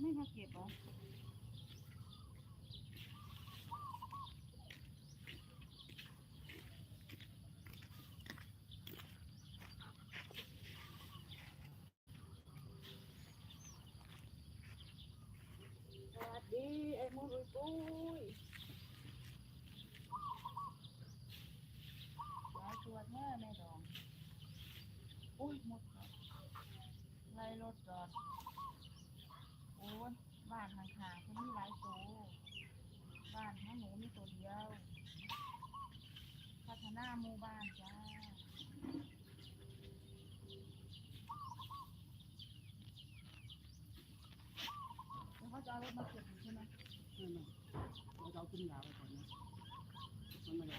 ไม่มาเก็บหรอ ดีไอ้มุ้ยปุ้ยหลายตัวแม่แม่ดองอุ้ยหมดครับไล่รถจอดโอ้ยบ้านข้างๆเขามีหลายตัวบ้านของหนูมีตัวเดียว พัฒนาหมู่บ้านจ้า แล้วเขาจะเอารถมาเก็บอยู่ใช่ไหม ไม่ไม่เราจะเอาขึ้นยาวไปก่อนนะมันไม่ได้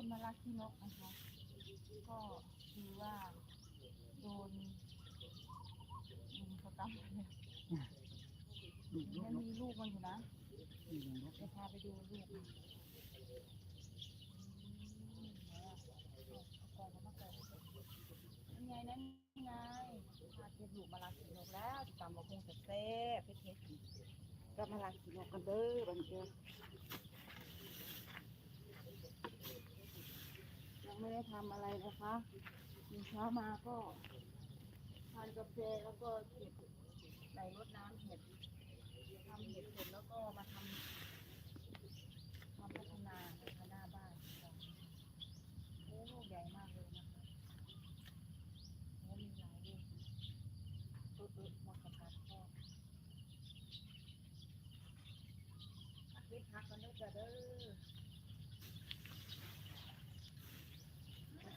ต้นมะระขี้นกนะคะ ก็คือว่าโดนลุมสตัมเลยลูกยกยังนมีลูกมันอยู่นะนี่ยังนกเดี๋ยวพาไปดูลูกมันนี่ไงนั่นไงพาเก็บลูกมะระขี้นกแล้วติดตามบอกคงจะแซ่บเพชรก็มะระขี้นกกันเด้อบันเจ้ ยังไม่ได้ทำอะไรนะคะตื่นเช้ามาก็ทานกาแฟแล้วก็เก็บใส่รดน้ำเห็ดทำเห็ดเสร็จแล้วก็มาทำมาพัฒนาพัฒนาบ้านโอ้ลูกใหญ่มากเลยนะคะโอ้มีหลายลูกเออเออหมดกระพัดพ่อพักนิดพักกันด้วยจ้ะเด้อ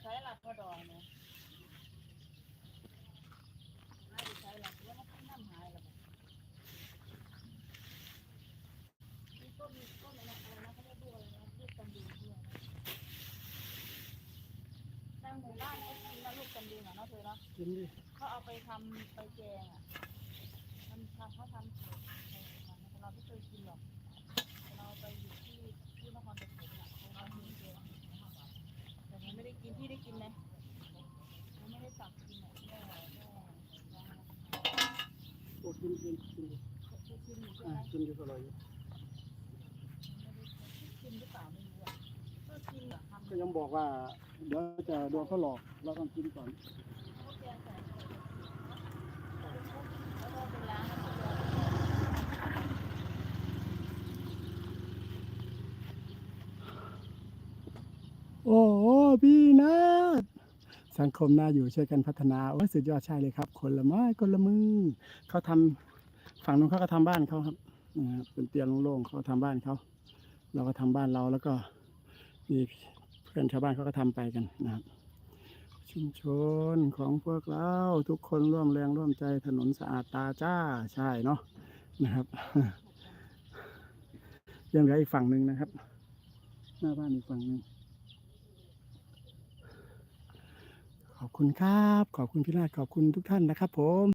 ใช้หลักพ่อดองเนี่ยหายไปใช้หลักแล้วมันน้ำหายแล้วมีต้นมีต้นอะไรนะอะไรนะเขาเรียกด้วยอะไรนะลูกกันดีด้วยนะทางหมู่บ้านเขากินนะลูกกันดีเหรอเนาะเธอเนาะกินดิเขาเอาไปทำไปแกงอะทำทำเขาทำสูตรแต่เราไม่เคยกินหรอกแต่เราไปอยู่ที่ที่นครปฐมอะเขาทำมีแกงแต่ผมไม่ได้กิน พี่ได้กินไหมไม่ได้ตักกินอะแม่แม่ลองโอ้กินกินกินดิเคยกินอยู่ใช่อ่าไหมกินอยู่อร่อยอยู่กินหรือเปล่าไม่รู้อะก็กินอะทำก็ยังบอกว่าเดี๋ยวจะโดนเขาหลอกเราต้องกินก่อนเขาแกงใส่แล้วก็เป็นร้านแล้วก็โอ้โห พี่นาฏสังคมน่าอยู่ช่วยกันพัฒนาโอ้สุดยอดใช่เลยครับ คนละไม้คนละมือเขาทำฝั่งนู้นเขาก็ทำบ้านเขาครับนะครับเป็นเตียงโล่งๆเขาทำบ้านเขาเราก็ทำบ้านเราแล้วก็มีเพื่อนชาวบ้านเขาก็ทำไปกันนะครับ ชุมชนของพวกเราทุกคนร่วมแรงร่วมใจถนนสะอาดตาจ้าใช่เนาะนะครับยังเหลืออีกฝั่งหนึ่งนะครับ หน้าบ้านอีกฝั่งหนึ่ง ขอบคุณครับ ขอบคุณพี่นาฏขอบคุณทุกท่านนะครับผม